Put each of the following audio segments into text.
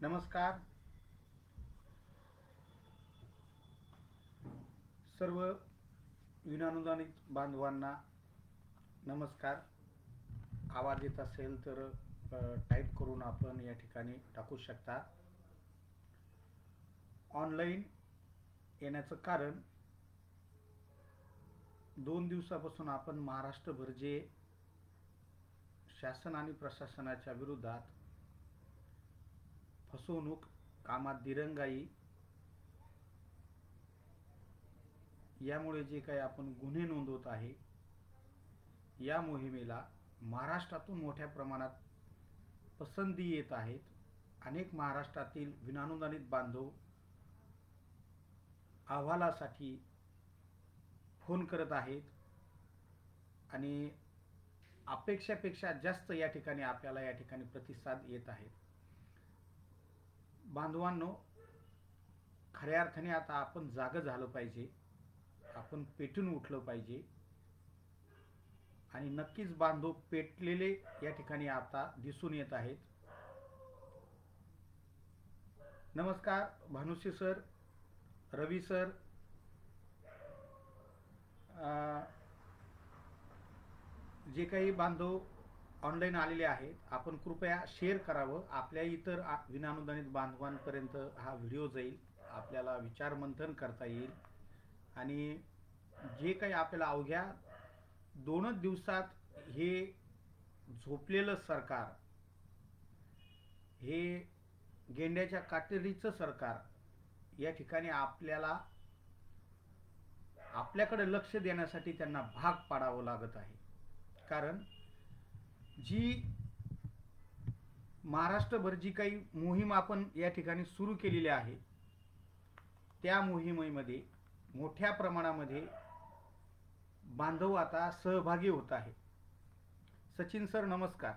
नमस्कार. सर्व विनानुदानित बांधवांना नमस्कार. आवाज येत असेल तर टाईप करून आपण या ठिकाणी टाकू शकता. ऑनलाईन येण्याचं कारण दोन दिवसापासून आपण महाराष्ट्रभर जे शासन आणि प्रशासनाच्या विरोधात फसवणूक कामात दिरंगाई यामुळे जे काही आपण गुन्हे नोंदवत आहे या मोहिमेला महाराष्ट्रातून मोठ्या प्रमाणात पसंती येत आहेत. अनेक महाराष्ट्रातील विनानुदानित बांधव अहवालासाठी फोन करत आहेत. आणि अपेक्षापेक्षा जास्त या ठिकाणी आपल्याला या ठिकाणी प्रतिसाद येत आहेत. बांधवांनो खऱ्या अर्थाने आता आपण जागं झालं पाहिजे. आपण पेटून उठलं पाहिजे. आणि नक्कीच बांधव पेटलेले या ठिकाणी आता दिसून येत आहेत. नमस्कार भानुशी सर रवी सर जे काही बांधव ऑनलाईन आलेले आहेत आपण कृपया शेअर करावं. आपल्या इतर विनानुदानित बांधवांपर्यंत हा व्हिडिओ जाईल. आपल्याला विचारमंथन करता येईल. आणि जे काही आपल्याला अवघ्या दोनच दिवसात हे झोपलेलं सरकार हे गेंड्याच्या काटेरीचं सरकार या ठिकाणी आपल्याला आपल्याकडे लक्ष देण्यासाठी त्यांना भाग पाडावं लागत आहे. कारण जी महाराष्ट्रभर जी काही मोहीम आपण या ठिकाणी सुरू केलेली आहे त्या मोहिमेमध्ये मोठ्या प्रमाणामध्ये बांधव आता सहभागी होत आहे. सचिन सर नमस्कार.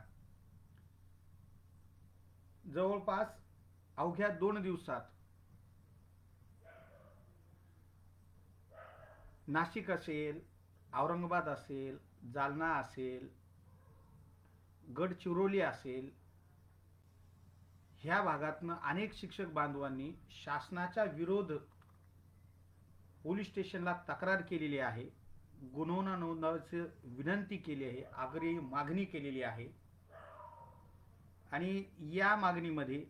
जवळपास अवघ्या दोन दिवसात नाशिक असेल औरंगाबाद असेल जालना असेल गडचिरोली असेल ह्या भागातनं अनेक शिक्षक बांधवांनी शासनाच्या विरोध पोलीस स्टेशनला तक्रार केलेली आहे. गुन्हा नोंदवायची विनंती केली आहे आग्रही मागणी केलेली आहे. आणि या मागणीमध्ये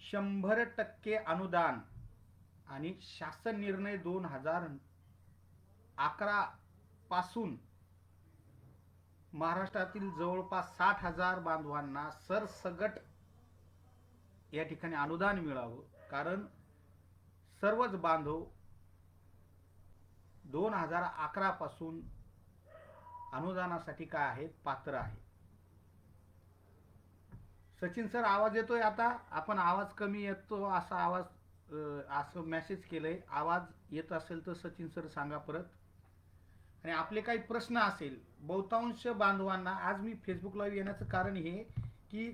शंभर टक्के अनुदान आणि शासन निर्णय दोन हजार अकरा पासून महाराष्ट्रातील जवळपास साठ हजार बांधवांना सरसगट या ठिकाणी अनुदान मिळावं. कारण सर्वच बांधव दोन हजार अकरापासून अनुदानासाठी काय आहेत? पात्र आहे सचिन सर आवाज येतोय आता? आपण आवाज कमी येतो असा आवाज असं मेसेज केलंय. आवाज येत असेल तर सचिन सर सांगा परत. आणि आपले काही प्रश्न असेल बहुतांश बांधवांना आज मी फेसबुक लाईव्ह येण्याचं कारण हे की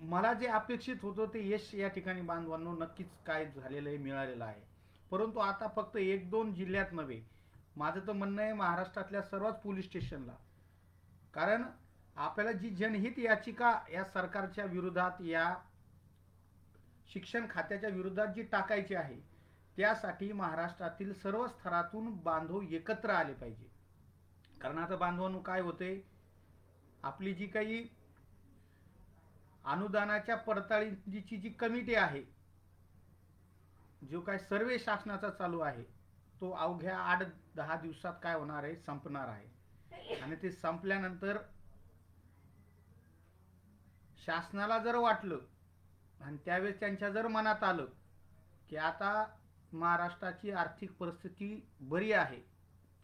मला जे अपेक्षित होतं ते यश या ठिकाणी बांधवांनो नक्कीच काय झालेलं आहे मिळालेलं आहे. परंतु आता फक्त एक दोन जिल्ह्यात नव्हे माझं तर म्हणणं आहे महाराष्ट्रातल्या सर्वच पोलीस स्टेशनला. कारण आपल्याला जी जनहित याचिका या सरकारच्या विरोधात या शिक्षण खात्याच्या विरोधात जी टाकायची आहे त्यासाठी महाराष्ट्रातील सर्व स्तरातून बांधव एकत्र आले पाहिजे. कारण आता बांधवांनो काय होते आपली जी काही अनुदानाच्या पडताळीची जी कमिटी आहे जो काय सर्वे शासनाचा चालू आहे तो अवघ्या आठ दहा दिवसात काय होणार आहे? संपणार आहे. आणि ते संपल्यानंतर शासनाला जर वाटलं आणि त्यावेळेस त्यांच्या जर मनात आलं की आता महाराष्ट्राची आर्थिक परिस्थिती बरी आहे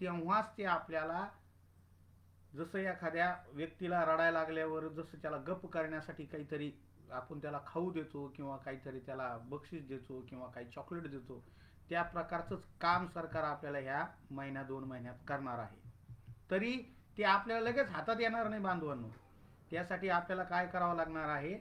तेव्हाच ते आपल्याला जसं एखाद्या व्यक्तीला रडायला लागल्यावर जसं त्याला गप्प करण्यासाठी काहीतरी आपण त्याला खाऊ देतो किंवा काहीतरी त्याला बक्षीस देतो किंवा काही चॉकलेट देतो त्या प्रकारचंच काम सरकार आपल्याला ह्या महिन्या दोन महिन्यात करणार आहे. तरी ते आपल्याला लगेच हातात येणार नाही बांधवांनो. त्यासाठी आपल्याला काय करावं लागणार आहे?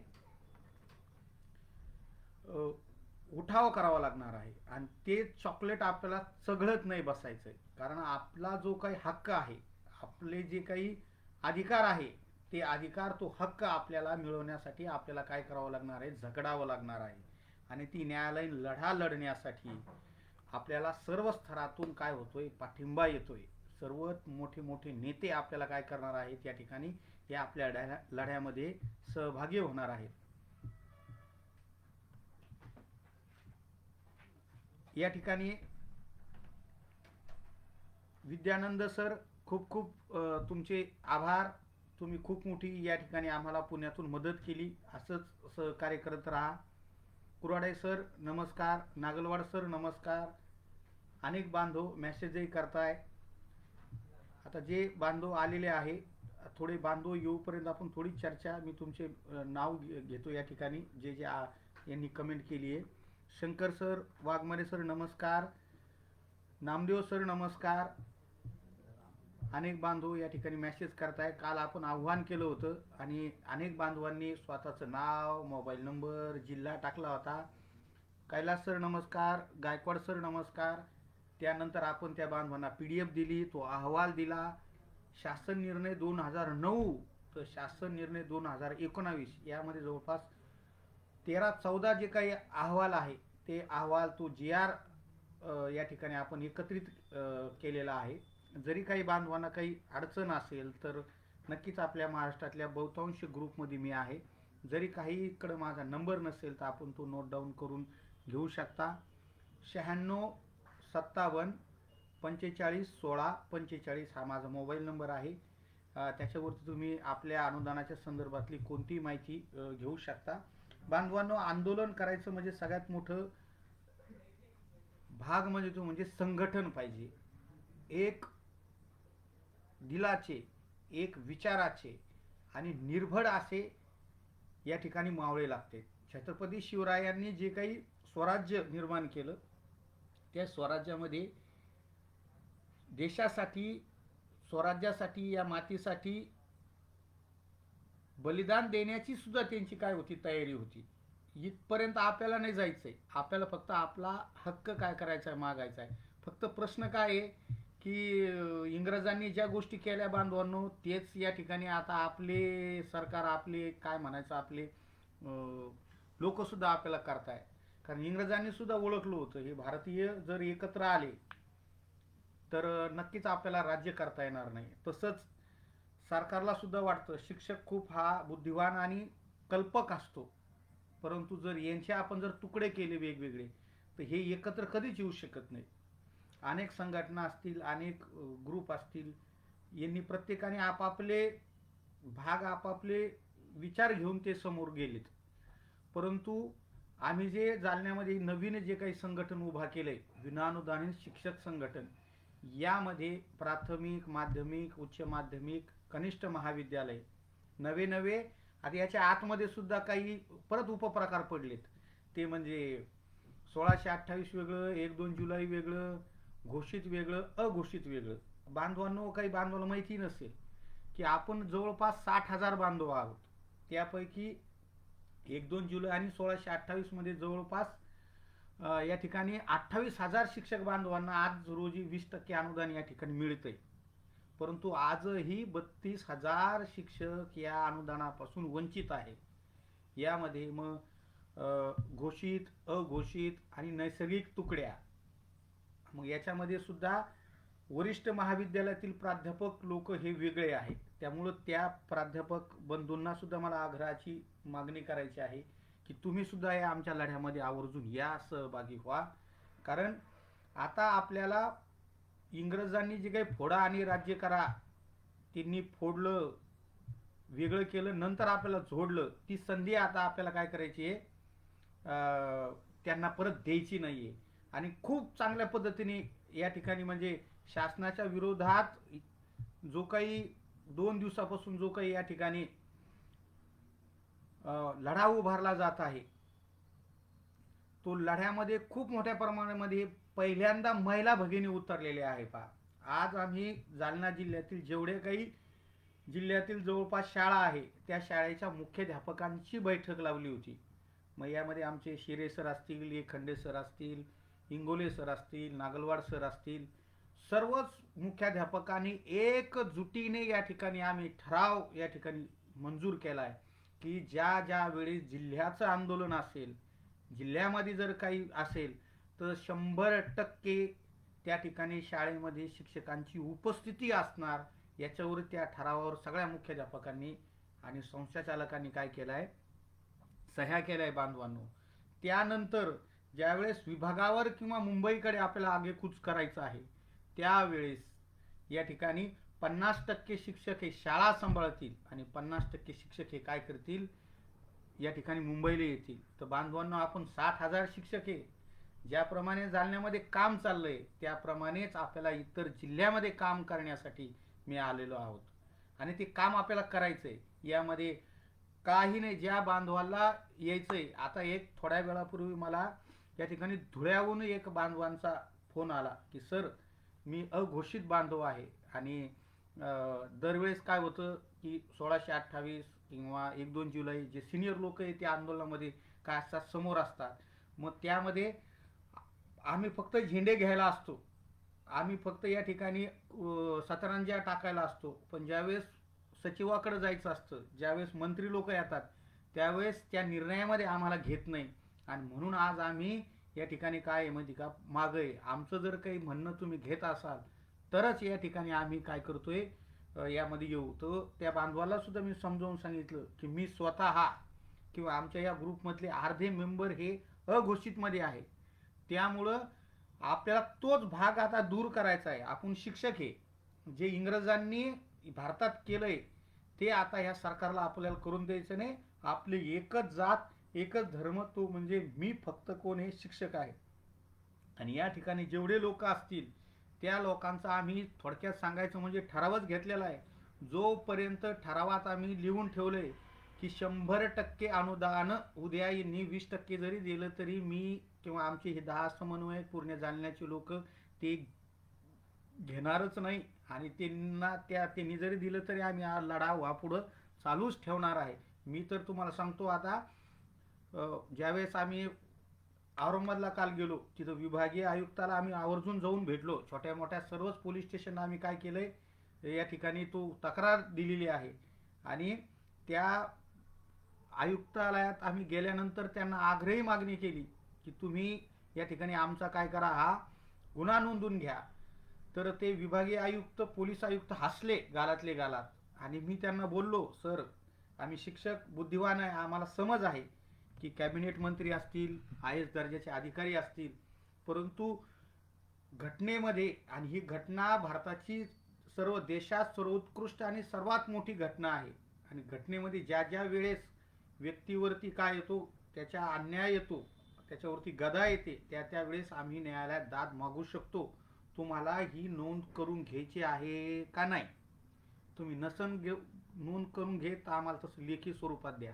उठाव करावा लागणार आहे. आणि ते चॉकलेट आपल्याला चघळत नाही बसायचं कारण आपला जो काही हक्क आहे आपले जे काही अधिकार आहे ते अधिकार तो हक्क आपल्याला मिळवण्यासाठी आपल्याला काय करावं लागणार आहे? झगडावं लागणार आहे. आणि ती न्यायालयीन लढा लढण्यासाठी आपल्याला सर्व स्तरातून काय होतोय? पाठिंबा येतोय. सर्व मोठे मोठे नेते आपल्याला काय करणार आहेत? या ठिकाणी हे आपल्या लढ्यामध्ये सहभागी होणार आहेत. या ठिकाणी विद्यानंद सर खूप खूप तुमचे आभार. तुम्ही खूप मोठी या ठिकाणी आम्हाला पुण्यातून मदत केली. असंच सहकार्य करत राहा. कुराडे सर नमस्कार. नागलवाड सर नमस्कार. अनेक बांधव मेसेजही करताय. आता जे बांधव आलेले आहे थोडे बांधव येऊपर्यंत आपण थोडी चर्चा मी तुमचे नाव घे- घेतो या ठिकाणी. जे जे आ- यांनी कमेंट केली आहे. शंकर सर वाघमारे सर नमस्कार. नामदेव सर नमस्कार. अनेक बांधव या ठिकाणी मेसेज करताय काल आपण आव्हान केलं होतं आणि अनेक बांधवांनी स्वतःचं नाव मोबाईल नंबर जिल्हा टाकला होता. कैलास सर नमस्कार गायकवाड सर नमस्कार. त्यानंतर आपण त्या बांधवांना पी डी एफ दिली तो अहवाल दिला. शासन निर्णय दोन हजार नऊ तर शासन निर्णय दोन हजार एकोणावीस. यामध्ये जवळपास तेरा चौदा जे काही अहवाल आहे ते अहवाल तो जी आर या ठिकाणी आपण एकत्रित केलेला आहे. जरी काही बांधवांना काही अडचण असेल तर नक्कीच आपल्या महाराष्ट्रातल्या बहुतांश ग्रुपमध्ये मी आहे. जरी काही इकडं माझा नंबर नसेल तर आपण तो नोट डाऊन करून घेऊ शकता. शहाण्णव सत्तावन्न पंचेचाळीस सोळा पंचेचाळीस हा माझा मोबाईल नंबर आहे. त्याच्यावरती तुम्ही आपल्या अनुदानाच्या संदर्भातली कोणतीही माहिती घेऊ शकता. बांधवांनो आंदोलन करायचं म्हणजे सगळ्यात मोठं भाग म्हणजे तो म्हणजे संघटन पाहिजे. एक दिलाचे एक विचाराचे आणि निर्भड असे या ठिकाणी मावळे लागते. छत्रपती शिवरायांनी जे काही स्वराज्य निर्माण केलं त्या स्वराज्यामध्ये देशासाठी स्वराज्यासाठी या मातीसाठी बलिदान देण्याची सुद्धा त्यांची काय होती तयारी होती. इथपर्यंत आपल्याला नाही जायचंय. आपल्याला फक्त आपला हक्क काय करायचा आहे मागायचा आहे. फक्त प्रश्न काय आहे की इंग्रजांनी ज्या गोष्टी केल्या बांधवांनो तेच या ठिकाणी आता आपले सरकार आपले काय म्हणायचं आपले लोकसुद्धा आपल्याला करताय. कारण इंग्रजांनी सुद्धा ओळखलं होतं हे भारतीय जर एकत्र आले तर नक्कीच आपल्याला राज्य करता येणार नाही. तसंच सरकारला सुद्धा वाटतं शिक्षक खूप हा बुद्धिवान आणि कल्पक असतो. परंतु जर यांचे आपण जर तुकडे केले वेगवेगळे तर हे एकत्र कधीच येऊ शकत नाही अनेक संघटना असतील अनेक ग्रुप असतील यांनी प्रत्येकाने आपापले भाग आपापले विचार घेऊन ते समोर गेलेत. परंतु आम्ही जे जालन्यामध्ये नवीन जे काही संघटन उभा आहे विनानुदानित शिक्षक संघटन यामध्ये प्राथमिक माध्यमिक उच्च माध्यमिक कनिष्ठ महाविद्यालय नवे नवे आता याच्या आतमध्ये सुद्धा काही परत उपप्रकार पडलेत. ते म्हणजे सोळाशे अठ्ठावीस वेगळं एक दोन जुलै वेगळं घोषित वेगळं अघोषित वेगळं. बांधवांनो काही बांधवाला माहिती नसेल की आपण जवळपास साठ हजार बांधव आहोत. त्यापैकी एक दोन जुलै आणि सोळाशे अठ्ठावीसमध्ये जवळपास या ठिकाणी अठ्ठावीस हजार शिक्षक बांधवांना आज रोजी वीस टक्के अनुदान या ठिकाणी मिळतंय. परंतु आजही बत्तीस हजार शिक्षक या अनुदानापासून वंचित आहे. यामध्ये मग घोषित अघोषित आणि नैसर्गिक तुकड्या मग याच्यामध्ये सुद्धा वरिष्ठ महाविद्यालयातील प्राध्यापक लोक हे वेगळे आहेत. त्यामुळं त्या प्राध्यापक बंधूंना सुद्धा मला आग्रहाची मागणी करायची आहे की तुम्ही सुद्धा या आमच्या लढ्यामध्ये आवर्जून या सहभागी व्हा. कारण आता आपल्याला इंग्रजांनी जे काही फोडा आणि राज्य करा त्यांनी फोडलं वेगळं केलं नंतर आपल्याला जोडलं ती संधी आता आपल्याला काय करायची आहे? त्यांना परत द्यायची नाही आहे आणि खूप चांगल्या पद्धतीने या ठिकाणी म्हणजे शासनाच्या विरोधात जो काही दोन दिवसापासून जो काही या ठिकाणी लढा उभारला जात आहे तो लढ्यामध्ये खूप मोठ्या प्रमाणामध्ये पहिल्यांदा महिला भगिनी उतरलेल्या आहे पहा. आज आम्ही जालना जिल्ह्यातील जेवढे काही जिल्ह्यातील जवळपास शाळा आहे त्या शाळेच्या मुख्याध्यापकांची बैठक लावली होती. मग यामध्ये आमचे शिरे सर असतील खंडे सर असतील इंगोले सर असतील नागलवाड सर असतील सर्वच मुख्याध्यापकांनी एकजुटीने या ठिकाणी आम्ही ठराव या ठिकाणी मंजूर केला आहे की ज्या ज्या वेळी जिल्ह्याचं आंदोलन असेल जिल्ह्यामध्ये जर काही असेल तर शंभर टक्के त्या ठिकाणी शाळेमध्ये शिक्षकांची उपस्थिती असणार याच्यावर त्या ठरावावर सगळ्या मुख्याध्यापकांनी आणि संस्थाचालकांनी काय केलं आहे सह्या केल्या आहे बांधवांनो. त्यानंतर ज्यावेळेस विभागावर किंवा मुंबईकडे आपल्याला आगेकूच करायचं आहे त्यावेळेस या ठिकाणी पन्नास टक्के शिक्षक हे शाळा सांभाळतील आणि पन्नास टक्के शिक्षक हे काय करतील? या ठिकाणी मुंबईला येतील. तर बांधवांना आपण साठ हजार शिक्षक आहे ज्याप्रमाणे जालन्यामध्ये काम चाललंय त्याप्रमाणेच आपल्याला इतर जिल्ह्यामध्ये काम करण्यासाठी मी आलेलो आहोत. आणि ते काम आपल्याला करायचंय. यामध्ये काही नाही ज्या बांधवाला यायचंय आता एक थोड्या वेळापूर्वी मला या ठिकाणी धुळ्याहून एक बांधवांचा फोन आला की सर मी अघोषित बांधव आहे. आणि दरवेळेस काय होतं की सोळाशे अठ्ठावीस किंवा एक दोन जुलै जे सिनियर लोक आहे ते आंदोलनामध्ये काय असतात समोर असतात. मग त्यामध्ये आम्ही फक्त झेंडे घ्यायला असतो. आम्ही फक्त या ठिकाणी अं, सतरंजा टाकायला असतो. पण ज्यावेळेस सचिवाकडे जायचं असतं ज्यावेळेस मंत्री लोक येतात त्यावेळेस त्या निर्णयामध्ये आम्हाला घेत नाही. आणि म्हणून आज आम्ही या ठिकाणी काय आहे माहिती का? मागं आहे. आमचं जर काही म्हणणं तुम्ही घेत असाल तरच या ठिकाणी आम्ही काय करतोय यामध्ये येऊ. तर त्या बांधवाला सुद्धा मी समजावून सांगितलं की मी स्वतः किंवा आमच्या या ग्रुपमधले अर्धे मेंबर हे अघोषितमध्ये आहे. त्यामुळं आपल्याला तोच भाग आता दूर करायचा आहे. आपण शिक्षक हे जे इंग्रजांनी भारतात केलंय ते आता ह्या सरकारला आपल्याला करून द्यायचं नाही. आपली एकच जात एकच धर्म तो म्हणजे मी फक्त कोण हे शिक्षक आहे. आणि या ठिकाणी जेवढे लोक असतील त्या लोकांचा आम्ही थोडक्यात सांगायचं म्हणजे ठरावच घेतलेला आहे. जोपर्यंत ठरावात आम्ही लिहून ठेवलंय की शंभर टक्के अनुदान उद्या यांनी वीस टक्के जरी दिलं तरी मी किंवा आमचे हे दहा समन्वय पूर्ण जाणण्याचे लोक ते घेणारच नाही आणि त्यांना त्या त्यांनी जरी दिलं तरी आम्ही हा लढा वापुढं पुढं चालूच ठेवणार आहे. मी तर तुम्हाला सांगतो आता ज्यावेळेस आम्ही औरंगाबादला काल गेलो तिथं विभागीय आयुक्ताला आम्ही आवर्जून जाऊन भेटलो. छोट्या मोठ्या सर्वच पोलीस स्टेशनला आम्ही काय केलंय या ठिकाणी तो तक्रार दिलेली आहे. आणि त्या आयुक्तालयात आम्ही गेल्यानंतर त्यांना आग्रही मागणी केली की तुम्ही या ठिकाणी आमचा काय करा हा गुन्हा नोंदून घ्या. तर ते विभागीय आयुक्त पोलीस आयुक्त हसले गालातले गालात. आणि मी त्यांना बोललो सर आम्ही शिक्षक बुद्धिवान आहे आम्हाला समज आहे. की कॅबिनेट मंत्री असतील आय एस दर्जाचे अधिकारी असतील परंतु घटनेमध्ये आणि ही घटना भारताची सर्व देशात सर्वोत्कृष्ट आणि सर्वात मोठी घटना आहे. आणि घटनेमध्ये ज्या ज्या वेळेस व्यक्तीवरती काय येतो त्याच्या अन्याय येतो त्याच्यावरती गदा येते त्या त्यावेळेस आम्ही न्यायालयात दाद मागू शकतो. तुम्हाला ही नोंद करून घ्यायची आहे का नाही? तुम्ही नसन घेऊ नोंद करून घेत तर आम्हाला तसं लेखी स्वरूपात द्या.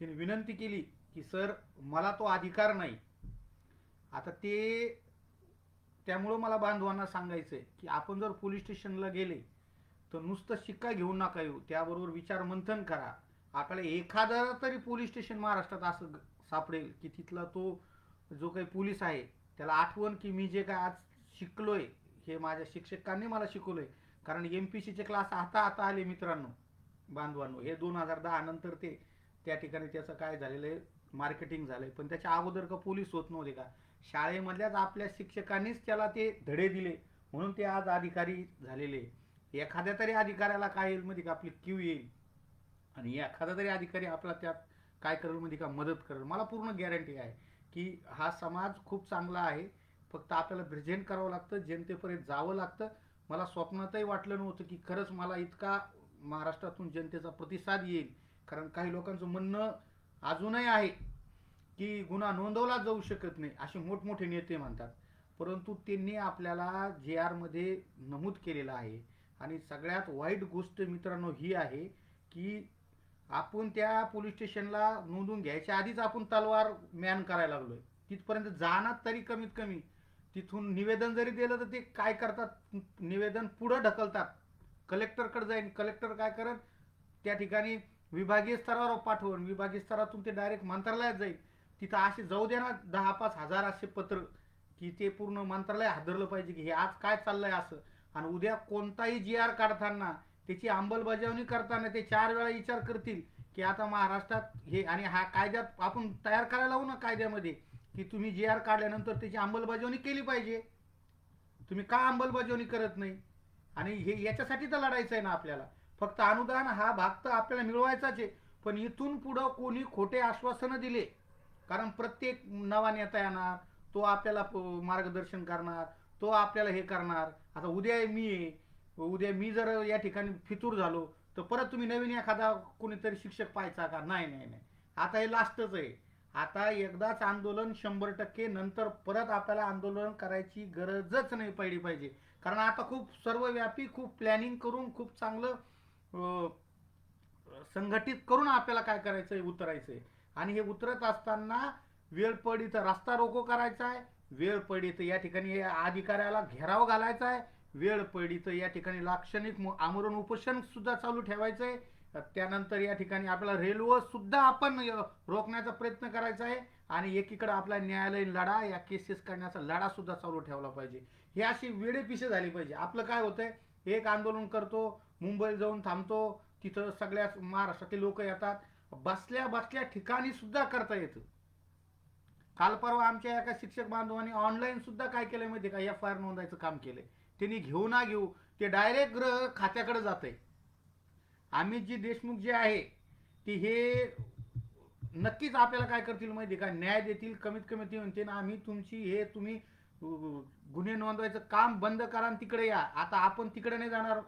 तिने विनंती केली की सर मला तो अधिकार नाही. आता ते त्यामुळं मला बांधवांना सांगायचं आहे की आपण जर पोलीस स्टेशनला गेले तर नुसतं शिक्का घेऊन नका येऊ. त्याबरोबर विचार मंथन करा. आपल्याला एखादा तरी पोलीस स्टेशन महाराष्ट्रात असं सापडेल की तिथला तो जो काही पोलीस आहे त्याला आठवण की मी जे काय आज शिकलोय हे माझ्या शिक्षकांनी मला शिकवलंय. कारण एम पी सीचे क्लास आता आता आले मित्रांनो बांधवांनो. हे दोन हजार दहा नंतर ते त्या ठिकाणी त्याचं काय झालेलं आहे? मार्केटिंग झालंय. पण त्याच्या अगोदर का पोलीस होत नव्हते का? शाळेमधल्याच आपल्या शिक्षकांनीच त्याला ते धडे दिले. म्हणून ते आज अधिकारी झालेले आहे. एखाद्या तरी अधिकाऱ्याला काय येईल म्हणजे का? आपली क्यू येईल. आणि एखादा तरी अधिकारी आपला त्यात काय करेल मध्ये का? मदत करेल. मला पूर्ण गॅरंटी आहे की हा समाज खूप चांगला आहे. फक्त आपल्याला प्रेझेंट करावं लागतं जनतेपर्यंत जावं लागतं. मला स्वप्नातही वाटलं नव्हतं की खरंच मला इतका महाराष्ट्रातून जनतेचा प्रतिसाद येईल. कारण काही लोकांचं म्हणणं अजूनही आहे की गुन्हा नोंदवला जाऊ शकत नाही असे मोठमोठे नेते म्हणतात. परंतु त्यांनी आपल्याला जे आरमध्ये नमूद केलेलं आहे. आणि सगळ्यात वाईट गोष्ट मित्रांनो ही आहे की आपण त्या पोलीस स्टेशनला नोंदून घ्यायच्या आधीच आपण तलवार मॅन करायला लागलोय. तिथपर्यंत जाणार तरी कमीत कमी. तिथून निवेदन जरी दिलं तर ते काय करतात? निवेदन पुढं ढकलतात. कलेक्टरकडे जाईल कलेक्टर काय करत त्या ठिकाणी विभागीय स्तरावर पाठवून विभागीय स्तरातून ते डायरेक्ट मंत्रालयात जाईल. तिथं असे जाऊ दे ना दहा पाच हजार असे पत्र की ते पूर्ण मंत्रालय हादरलं पाहिजे की हे आज काय चाललंय असं. आणि उद्या कोणताही जी आर काढताना त्याची अंमलबजावणी करताना ते चार वेळा विचार करतील की आता महाराष्ट्रात हे आणि हा कायद्यात आपण तयार करायला लावू ना कायद्यामध्ये की तुम्ही जी आर काढल्यानंतर त्याची अंमलबजावणी केली पाहिजे. तुम्ही का अंमलबजावणी करत नाही? आणि हे याच्यासाठी तर लढायचं आहे ना आपल्याला. फक्त अनुदान हा भाग तर आपल्याला मिळवायचाच आहे. पण इथून पुढं कोणी खोटे आश्वासनं दिले कारण प्रत्येक नवा नेता येणार तो आपल्याला मार्गदर्शन करणार तो आपल्याला हे करणार. आता उद्या मी आहे उद्या मी जर या ठिकाणी फितूर झालो तर परत तुम्ही नवीन एखादा कोणीतरी शिक्षक पाहायचा का? नाही नाही नाही. आता हे लास्टच आहे. आता एकदाच आंदोलन शंभर टक्के नंतर परत आपल्याला आंदोलन करायची गरजच नाही पडली पाहिजे. कारण आता खूप सर्वव्यापी खूप प्लॅनिंग करून खूप चांगलं संघटित करून आपल्याला काय करायचंय उतरायचंय. आणि हे उतरत असताना वेळ पडी तर रस्ता रोको करायचा आहे वेळ पडी तर या ठिकाणी अधिकाऱ्याला घेराव घालायचा आहे वेळ पडी तर या ठिकाणी लाक्षणिक आमरण उपोषण सुद्धा चालू ठेवायचंय. त्यानंतर या ठिकाणी आपल्याला रेल्वे सुद्धा आपण रोखण्याचा प्रयत्न करायचा आहे आणि एकीकडे आपला न्यायालयीन लढा या केसेस करण्याचा लढा सुद्धा चालू ठेवला पाहिजे. हे अशी वेळेपिशे झाली पाहिजे. आपलं काय होतंय? एक आंदोलन करतो मुंबई जाऊन थांबतो. तिथं सगळ्या महाराष्ट्रातले लोक येतात. बसल्या बसल्या ठिकाणी सुद्धा करता येतं. काल परवा आमच्या एका शिक्षक बांधवांनी ऑनलाईन सुद्धा काय केलंय माहिती का? एफ आय आर नोंदायचं काम केलंय. त्यांनी घेऊ ना घेऊ ते डायरेक्ट ग्रह खात्याकडे जात आहे अमितजी देशमुख जे आहे ते हे नक्कीच आपल्याला काय करतील माहिती का? न्याय देतील कमीत कमी ते म्हणते ना आम्ही तुमची हे तुम्ही गुन्हे नोंदवायचं काम बंद करा आणि तिकडे या. आता आपण तिकडे नाही जाणार.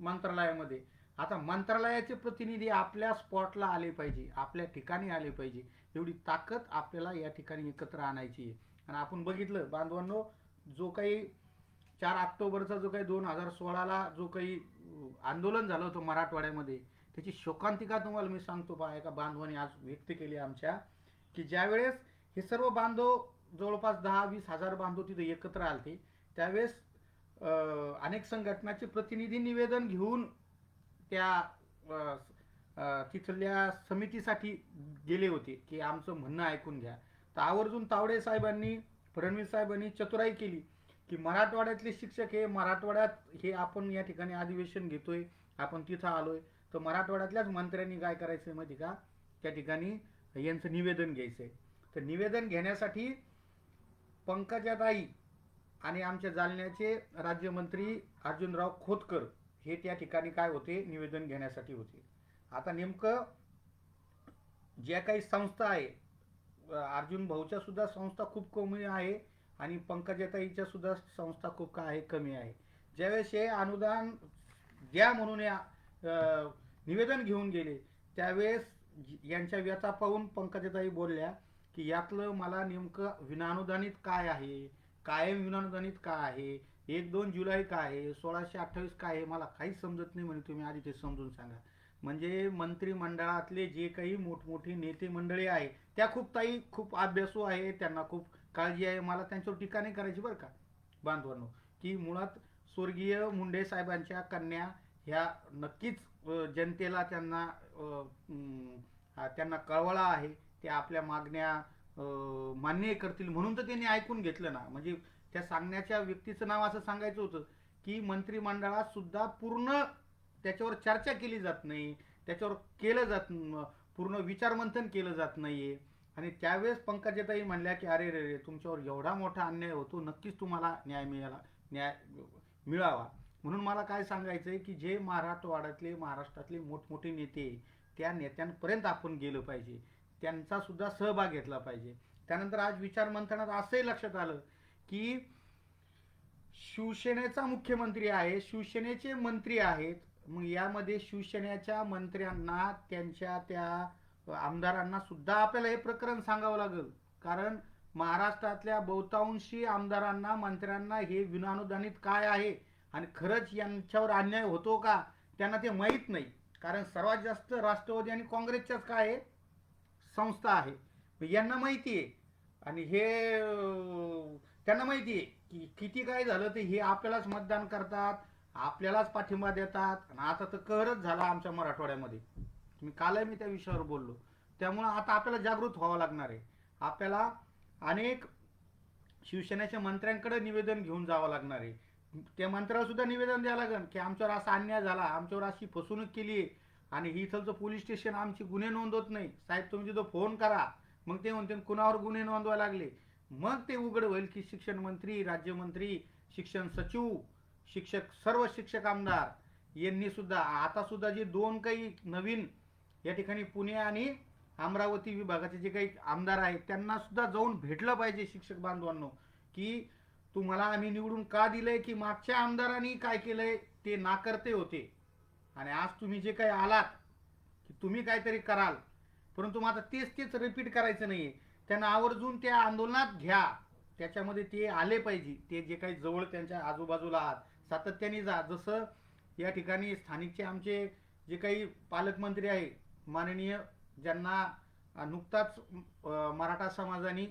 मंत्रालयामध्ये. आता मंत्रालयाचे प्रतिनिधी आपल्या स्पॉटला आले पाहिजे आपल्या ठिकाणी आले पाहिजे. एवढी ताकद आपल्याला या ठिकाणी एकत्र आणायची आहे. आणि आपण बघितलं बांधवांनो जो काही चार ऑक्टोबरचा जो काही दोन हजार सोळाला जो काही आंदोलन झालं होतं मराठवाड्यामध्ये त्याची शोकांतिका तुम्हाला मी सांगतो बा एका बांधवाने आज व्यक्त केली आमच्या की ज्यावेळेस हे सर्व बांधव जवळपास दहा वीस हजार बांधव तिथे एकत्र आलते त्यावेळेस अनेक संघटनाचे प्रतिनिधी निवेदन घेऊन त्या तिथल्या समितीसाठी गेले होते की आमचं म्हणणं ऐकून घ्या. तर आवर्जून तावडे साहेबांनी फडणवीस साहेबांनी चतुराई केली की मराठवाड्यातले शिक्षक हे मराठवाड्यात हे आपण या ठिकाणी अधिवेशन घेतोय आपण तिथं आलोय. तर मराठवाड्यातल्याच मंत्र्यांनी काय करायचं माहिती का? त्या ठिकाणी यांचं निवेदन घ्यायचंय. तर निवेदन घेण्यासाठी पंकजाताई आणि आमच्या जालन्याचे राज्यमंत्री अर्जुनराव खोतकर हे त्या ठिकाणी काय होते? निवेदन घेण्यासाठी होते. आता नेमकं ज्या काही संस्था आहे अर्जुन भाऊच्या सुद्धा संस्था खूप कमी आहे आणि पंकजाताईच्या सुद्धा संस्था खूप काय आहे कमी आहे. ज्यावेळेस हे अनुदान द्या म्हणून या निवेदन घेऊन गेले त्यावेळेस यांच्या व्यथा पाहून पंकजाताई बोलल्या की यातलं मला नेमकं विनाअनुदानित काय आहे? कायम विनानुदानित काय आहे? एक दोन जुलै काय आहे? सोळाशे अठ्ठावीस काय आहे? मला काहीच समजत नाही म्हणे तुम्ही आधी ते समजून सांगा. म्हणजे मंत्रिमंडळातले जे काही मोठमोठी नेते मंडळी आहे त्या खूप ताई खूप अभ्यासू आहे त्यांना खूप काळजी आहे. मला त्यांच्यावर टीका नाही करायची बरं का? बांधवांनो की मुळात स्वर्गीय मुंडे साहेबांच्या कन्या ह्या नक्कीच जनतेला त्यांना त्यांना कळवळा आहे. ते आपल्या मागण्या मान्य करतील म्हणून तर त्यांनी ऐकून घेतलं ना. म्हणजे त्या सांगण्याच्या व्यक्तीचं नाव असं सांगायचं होतं की मंत्रिमंडळात सुद्धा पूर्ण त्याच्यावर चर्चा केली जात नाही त्याच्यावर केलं जात पूर्ण विचारमंथन केलं जात नाहीये. आणि त्यावेळेस पंकजाताई म्हणल्या की अरे रे रे तुमच्यावर एवढा मोठा अन्याय होतो नक्कीच तुम्हाला न्याय मिळाला न्याय मिळावा. म्हणून मला काय सांगायचं आहे की जे मराठवाड्यातले महाराष्ट्रातले मोठमोठे नेते त्या नेत्यांपर्यंत आपण गेलं पाहिजे. त्यांचा सुद्धा सहभाग घेतला पाहिजे. त्यानंतर आज विचार मंथनात असंही लक्षात आलं की शिवसेनेचा मुख्यमंत्री आहे शिवसेनेचे मंत्री आहेत. मग यामध्ये शिवसेनेच्या मंत्र्यांना त्यांच्या त्या आमदारांना सुद्धा आपल्याला हे प्रकरण सांगावं लागेल. कारण महाराष्ट्रातल्या बहुतांशी आमदारांना मंत्र्यांना हे विनानुदानित काय आहे? आणि खरंच यांच्यावर अन्याय होतो का? त्यांना ते माहीत नाही. कारण सर्वात जास्त राष्ट्रवादी आणि काँग्रेसच्याच काय आहे? संस्था आहे. यांना माहिती आहे. आणि हे त्यांना माहिती आहे की किती काय झालं ते हे आपल्यालाच मतदान करतात आपल्यालाच पाठिंबा देतात. आणि आता तर करच झाला आमच्या मराठवाड्यामध्ये. मी कालही मी त्या विषयावर बोललो. त्यामुळं आता आपल्याला जागृत व्हावं लागणार आहे. आपल्याला अनेक शिवसेनेच्या मंत्र्यांकडे निवेदन घेऊन जावं लागणार आहे. त्या मंत्र्याला सुद्धा निवेदन द्यावं लागेल की आमच्यावर असा अन्याय झाला आमच्यावर अशी फसवणूक केली आहे. आणि ही इथलचं पोलीस स्टेशन आमची गुन्हे नोंदवत नाही. साहेब तुम्ही तिथं फोन करा. मग ते म्हणते कुणावर गुन्हे नोंदवायला लागले? मग ते उघड होईल की शिक्षण मंत्री राज्यमंत्री शिक्षण सचिव शिक्षक सर्व शिक्षक आमदार यांनी सुद्धा आता सुद्धा जे दोन काही नवीन या ठिकाणी पुणे आणि अमरावती विभागाचे जे काही आमदार आहेत त्यांना सुद्धा जाऊन भेटलं पाहिजे शिक्षक बांधवांनो की तुम्हाला आम्ही निवडून का दिलंय की मागच्या आमदारांनी काय केलंय ते नाकर्ते होते. आणि आज तुम्ही जे काही आलात की तुम्ही काहीतरी कराल परंतु मग आता तेच तेच रिपीट करायचं नाहीये. त्यांना आवर्जून त्या आंदोलनात घ्या. त्याच्यामध्ये ते आले पाहिजे. ते जे काही जवळ त्यांच्या आजूबाजूला आहात सातत्याने जा. जसं या ठिकाणी स्थानिकचे आमचे जे काही पालकमंत्री आहे माननीय ज्यांना नुकताच मराठा समाजाने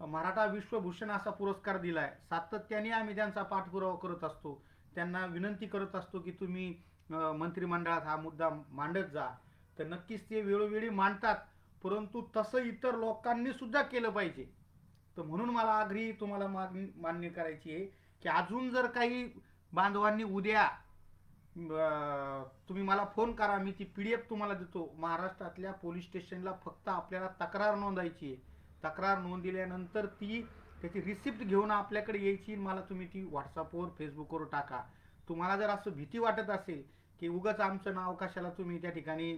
मराठा विश्वभूषण असा पुरस्कार दिला आहे सातत्याने आम्ही त्यांचा पाठपुरावा करत असतो. त्यांना विनंती करत असतो की तुम्ही मंत्रिमंडळात हा मुद्दा मांडत जा. तर नक्कीच ते वेळोवेळी मांडतात परंतु तसं इतर लोकांनी सुद्धा केलं पाहिजे. तर म्हणून मला आग्रही तुम्हाला मागणी मान्य करायची आहे की अजून जर काही बांधवांनी उद्या तुम्ही मला फोन करा मी ती पी डी एफ तुम्हाला देतो. महाराष्ट्रातल्या पोलीस स्टेशनला फक्त आपल्याला तक्रार नोंदायची आहे. तक्रार नोंदविल्यानंतर ती त्याची रिसिप्ट घेऊन आपल्याकडे यायची आणि मला तुम्ही ती व्हॉट्सअपवर फेसबुकवर टाका. तुम्हाला जर असं भीती वाटत असेल की उगाच आमचं नाव कशाला तुम्ही त्या ठिकाणी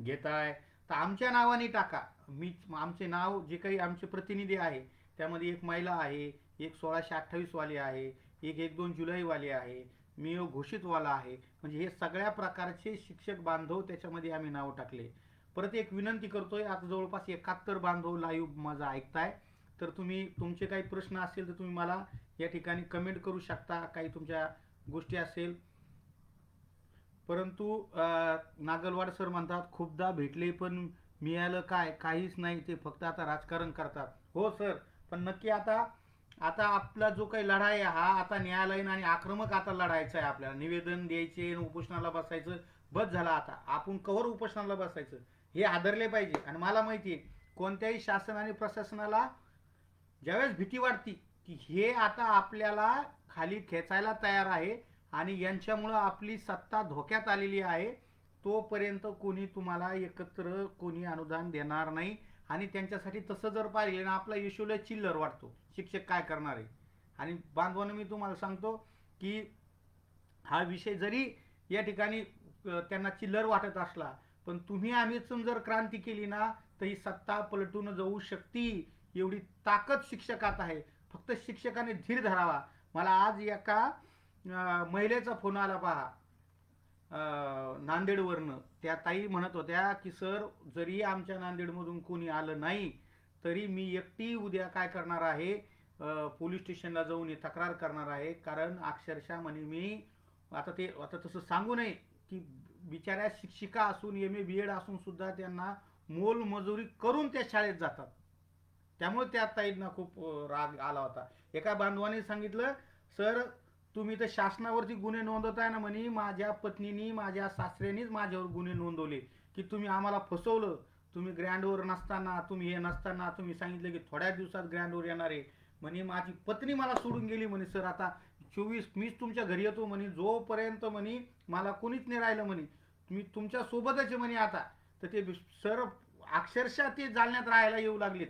घेताय? तर आमच्या नावाने टाका. मी आमचे नाव जे काही आमचे प्रतिनिधी आहे त्यामध्ये एक महिला आहे एक सोळाशे अठ्ठावीसवाली आहे एक एक दोन जुलैवाली आहे मी घोषितवाला आहे. म्हणजे हे सगळ्या प्रकारचे शिक्षक बांधव त्याच्यामध्ये आम्ही नाव टाकले. परत एक विनंती करतोय आता जवळपास एकाहत्तर बांधव लाईव्ह माझा ऐकताय. तर तुम्ही तुमचे काही प्रश्न असेल तर तुम्ही मला या ठिकाणी कमेंट करू शकता. काही तुमच्या गोष्टी असेल परंतु नागलवाड सर म्हणतात खूपदा भेटले पण मिळालं काय? काहीच नाही. ते फक्त आता राजकारण करतात. हो सर. पण नक्की आता आता आपला जो काही लढा आहे हा आता न्यायालयीन आणि आक्रमक आता लढायचा आहे आपल्याला. निवेदन द्यायचे उपोषणाला बसायचं. बस झाला आता. आपण कवर उपोषणाला बसायचं. हे आदरले पाहिजे. आणि मला माहिती आहे कोणत्याही शासन आणि प्रशासनाला ज्यावेळेस भीती वाटती की हे आता आपल्याला खाली खेचायला तयार आहे आणि यांच्यामुळं आपली सत्ता धोक्यात आलेली आहे. तोपर्यंत कोणी तुम्हाला एकत्र कोणी अनुदान देणार नाही. आणि त्यांच्यासाठी तसं जर पाहिलं ना आपला येशूला चिल्लर वाटतो. शिक्षक काय करणार आहे? आणि बांधवानं मी तुम्हाला सांगतो की हा विषय जरी या ठिकाणी त्यांना चिल्लर वाटत असला पण तुम्ही आम्हीचून जर क्रांती केली ना तर ही सत्ता पलटून जाऊ शकते. एवढी ताकद शिक्षकात आहे. फक्त शिक्षकाने धीर धरावा. मला आज एका महिलेचा फोन आला पहा. नांदेडवरनं. त्या ताई म्हणत होत्या की सर जरी आमच्या नांदेडमधून कोणी आलं नाही तरी मी एकटी उद्या काय करणार आहे? पोलीस स्टेशनला जाऊन तक्रार करणार आहे. कारण अक्षरशः म्हणे मी आता ते आता तसं सांगू नये की बिचाऱ्या शिक्षिका असून एम ए बी एड असून सुद्धा त्यांना मोलमजुरी करून त्या शाळेत जातात. त्यामुळे त्या ताईंना खूप राग आला होता. एका बांधवाने सांगितलं सर तुम्ही तर शासनावरती गुन्हे नोंदवताय ना म्हणे. माझ्या पत्नीनी माझ्या सासऱ्यानीच माझ्यावर गुन्हे नोंदवले. की तुम्ही आम्हाला फसवलं. तुम्ही ग्रँडवर नसताना तुम्ही हे नसताना तुम्ही सांगितलं की थोड्या दिवसात ग्रँडवर येणार आहे. म्हणे माझी पत्नी मला सोडून गेली म्हणे सर आता चोवीस मीच तुमच्या घरी येतो म्हणे. जोपर्यंत म्हणे मला कोणीच नाही राहिलं म्हणे. मी तुमच्या सोबतच म्हणे आता. तर ते सर अक्षरशः ते जालण्यात राहायला येऊ लागलेत.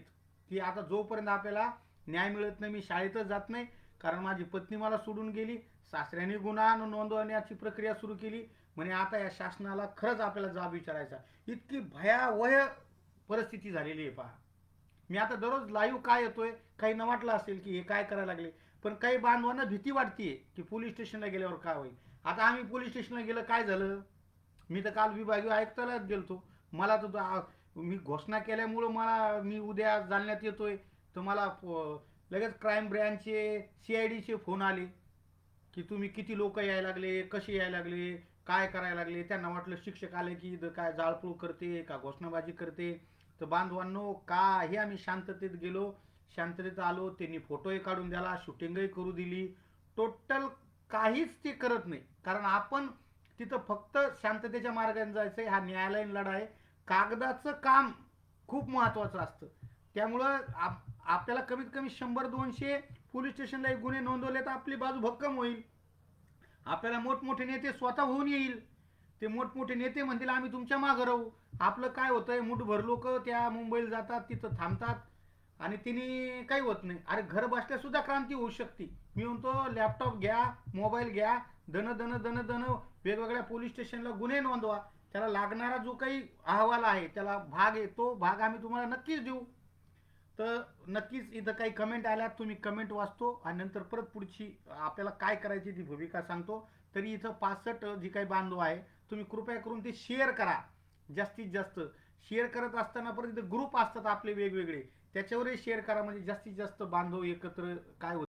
की आता जोपर्यंत आपल्याला न्याय मिळत नाही मी शाळेतच जात नाही कारण माझी पत्नी मला सोडून गेली सासऱ्याने गुन्हा नोंदवण्याची प्रक्रिया सुरू केली. म्हणे आता या शासनाला खरंच आपल्याला जाब विचारायचा इतकी भयावह परिस्थिती झालेली आहे पहा. मी आता दररोज लाईव्ह काय येतोय काही न वाटलं असेल की हे काय करायला लागले. पण काही बांधवांना भीती वाटतीये की पोलीस स्टेशनला गेल्यावर काय होईल. आता आम्ही पोलीस स्टेशनला गेलं काय झालं? मी तर काल विभागीय आयुक्तालाच गेलतो. मला तर मी घोषणा केल्यामुळं मला मी उद्या जालण्यात येतोय. तर मला लगेच क्राईम ब्रँचचे सी आय डीचे फोन आले की तुम्ही किती लोक यायला लागले कसे यायला लागले काय करायला लागले? त्यांना वाटलं शिक्षक आले की इथं काय जाळपोळ करते का घोषणाबाजी करते? तर बांधवांनो का हे आम्ही शांततेत गेलो? शांततेत आलो त्यांनी फोटोही काढून द्याला शूटिंगही करू दिली. टोटल काहीच ते करत नाही. कारण आपण तिथं फक्त शांततेच्या मार्गाने जायचंय हा न्यायालयीन लढा आहे. कागदाचं काम खूप महत्त्वाचं असतं. त्यामुळं आप- आपल्याला कमीत कमी शंभर दोनशे पोलीस स्टेशनला एक गुन्हे नोंदवले तर आपली बाजू भक्कम होईल. आपल्याला मोठमोठे नेते स्वतः होऊन येईल. ते मोठमोठे नेते म्हणतील आम्ही तुमच्या मागं राहू. आपलं काय होतंय मुठभर लोक त्या मुंबईला जातात तिथं थांबतात आणि तिने काही होत नाही. अरे घर बसल्या सुद्धा क्रांती होऊ शकते. मी म्हणतो लॅपटॉप घ्या मोबाईल घ्या धन धन धन धन वेगवेगळ्या पोलीस स्टेशनला गुन्हे नोंदवा. त्याला लागणारा जो काही अहवाल आहे त्याला भाग आहे तो भाग आम्ही तुम्हाला नक्कीच देऊ. तर नक्कीच इथं काही कमेंट आल्या तुम्ही कमेंट वाचतो आणि नंतर परत पुढची आपल्याला काय करायची ती भूमिका सांगतो. तरी इथं पासष्ट जी काही बांधव आहे तुम्ही कृपया करून ते शेअर करा. जास्तीत जास्त. शेअर करत असताना परत इथं ग्रुप असतात आपले वेगवेगळे. त्याच्यावरही शेअर करा. म्हणजे जास्तीत जास्त बांधव एकत्र काय